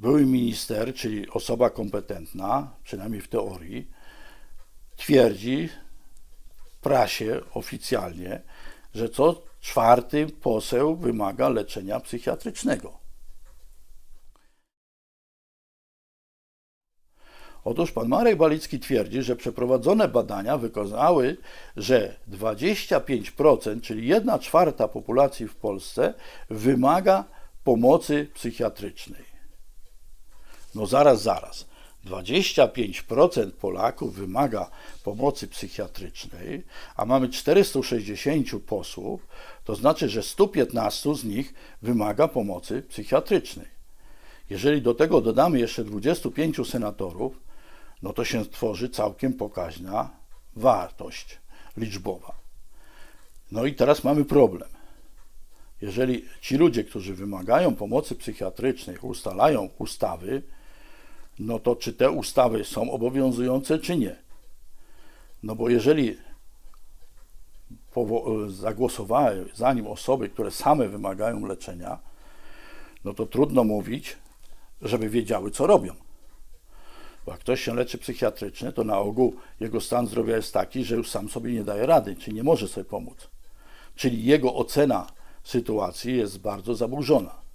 były minister, czyli osoba kompetentna, przynajmniej w teorii, twierdzi w prasie oficjalnie, że co czwarty poseł wymaga leczenia psychiatrycznego. Otóż pan Marek Balicki twierdzi, że przeprowadzone badania wykazały, że 25%, czyli 1 czwarta populacji w Polsce, wymaga pomocy psychiatrycznej. No zaraz, zaraz. 25% Polaków wymaga pomocy psychiatrycznej, a mamy 460 posłów, to znaczy, że 115 z nich wymaga pomocy psychiatrycznej. Jeżeli do tego dodamy jeszcze 25 senatorów, no to się tworzy całkiem pokaźna wartość liczbowa. No i teraz mamy problem. Jeżeli ci ludzie, którzy wymagają pomocy psychiatrycznej, ustalają ustawy, no to czy te ustawy są obowiązujące, czy nie? No bo jeżeli zagłosowały za nim osoby, które same wymagają leczenia, no to trudno mówić, żeby wiedziały, co robią. Bo jak ktoś się leczy psychiatrycznie, to na ogół jego stan zdrowia jest taki, że już sam sobie nie daje rady, czy nie może sobie pomóc. Czyli jego ocena sytuacji jest bardzo zaburzona.